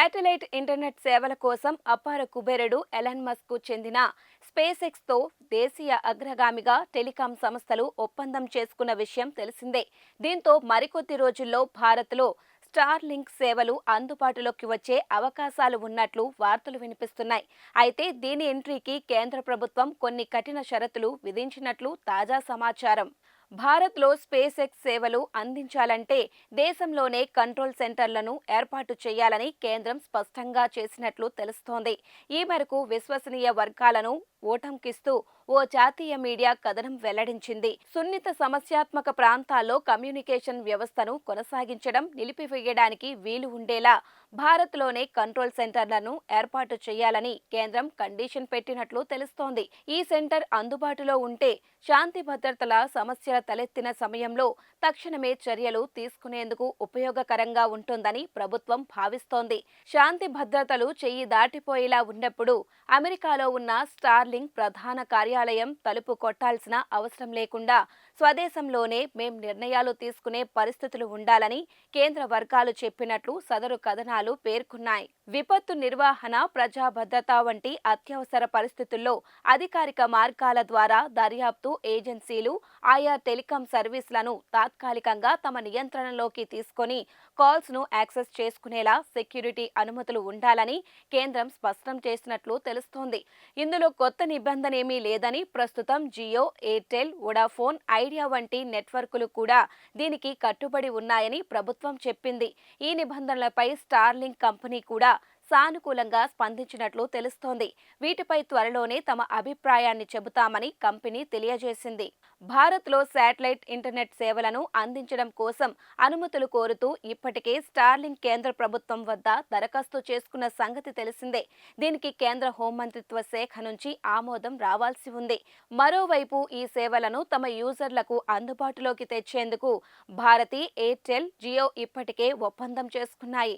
Satellite internet సేవల కోసం అపార కుబేరుడు ఎలన్ మస్క్ చెందిన స్పేస్ దేశీయ అగ్రగామిగా టెలికాం సంస్థలు ఒప్పందం చేసుకున్న విషయం తెలిసిందే. దీంతో మరికొద్ది రోజుల్లో భారత్లో స్టార్ లింక్ సేవలు అందుబాటులోకి వచ్చే అవకాశాలు ఉన్నట్లు వార్తలు వినిపిస్తున్నాయి. అయితే దీని ఎంట్రీకి కేంద్ర ప్రభుత్వం కొన్ని కఠిన షరతులు విధించినట్లు తాజా సమాచారం. భారత్లో స్పేస్ ఎక్స్ సేవలు అందించాలంటే దేశంలోనే కంట్రోల్ సెంటర్లను ఏర్పాటు చేయాలని కేంద్రం స్పష్టంగా చేసినట్లు తెలుస్తోంది. ఈ మేరకు విశ్వసనీయ వర్గాలను ఓటంకిస్తూ ఓ జాతీయ మీడియా కథనం వెల్లడించింది. సున్నిత సమస్యాత్మక ప్రాంతాల్లో కమ్యూనికేషన్ వ్యవస్థను కొనసాగించడం నిలిపివేయడానికి వీలు ఉండేలా భారత్లోనే కంట్రోల్ సెంటర్లను ఏర్పాటు చేయాలని కేంద్రం కండిషన్ పెట్టినట్లు తెలుస్తోంది. ఈ సెంటర్ అందుబాటులో ఉంటే శాంతి భద్రతల సమస్యల తలెత్తిన సమయంలో తక్షణమే చర్యలు తీసుకునేందుకు ఉపయోగకరంగా ఉంటుందని ప్రభుత్వం భావిస్తోంది. శాంతి భద్రతలు చెయ్యి దాటిపోయేలా ఉన్నప్పుడు అమెరికాలో ఉన్న స్టార్లింగ్ ప్రధాన కార్యాలయం తలుపు కొట్టాల్సిన అవసరం లేకుండా స్వదేశంలోనే మేం నిర్ణయాలు తీసుకునే పరిస్థితులు ఉండాలని కేంద్ర వర్గాలు చెప్పినట్లు సదరు కథనాలు పేర్కొన్నాయి. విపత్తు నిర్వహణ ప్రజా భద్రత వంటి అత్యవసర పరిస్థితుల్లో అధికారిక మార్గాల ద్వారా దర్యాప్తు ఏజెన్సీలు ఆయా టెలికాం సర్వీసులను తాత్కాలికంగా తమ నియంత్రణలోకి తీసుకొని కాల్స్ను యాక్సెస్ చేసుకునేలా సెక్యూరిటీ అనుమతులు ఉండాలని కేంద్రం స్పష్టం చేసినట్లు తెలుస్తోంది. ఇందులో కొత్త నిబంధన ఏమీ లేదని ప్రస్తుతం జియో ఎయిర్టెల్ వొడాఫోన్ ఐడియా వంటి నెట్వర్కులు కూడా దీనికి కట్టుబడి ఉన్నాయని ప్రభుత్వం చెప్పింది. ఈ నిబంధనలపై స్టార్లింక్ కంపెనీ కూడా సానుకూలంగా స్పందించినట్లు తెలుస్తోంది. వీటిపై త్వరలోనే తమ అభిప్రాయాన్ని చెబుతామని కంపెనీ తెలియజేసింది. భారత్లో శాటిలైట్ ఇంటర్నెట్ సేవలను అందించడం కోసం అనుమతులు కోరుతూ ఇప్పటికే స్టార్లింగ్ కేంద్ర ప్రభుత్వం వద్ద దరఖాస్తు చేసుకున్న సంగతి తెలిసిందే. దీనికి కేంద్ర హోంమంత్రిత్వ శాఖ నుంచి ఆమోదం రావాల్సి ఉంది. మరోవైపు ఈ సేవలను తమ యూజర్లకు అందుబాటులోకి తెచ్చేందుకు భారతి ఎయిర్టెల్ జియో ఇప్పటికే ఒప్పందం చేసుకున్నాయి.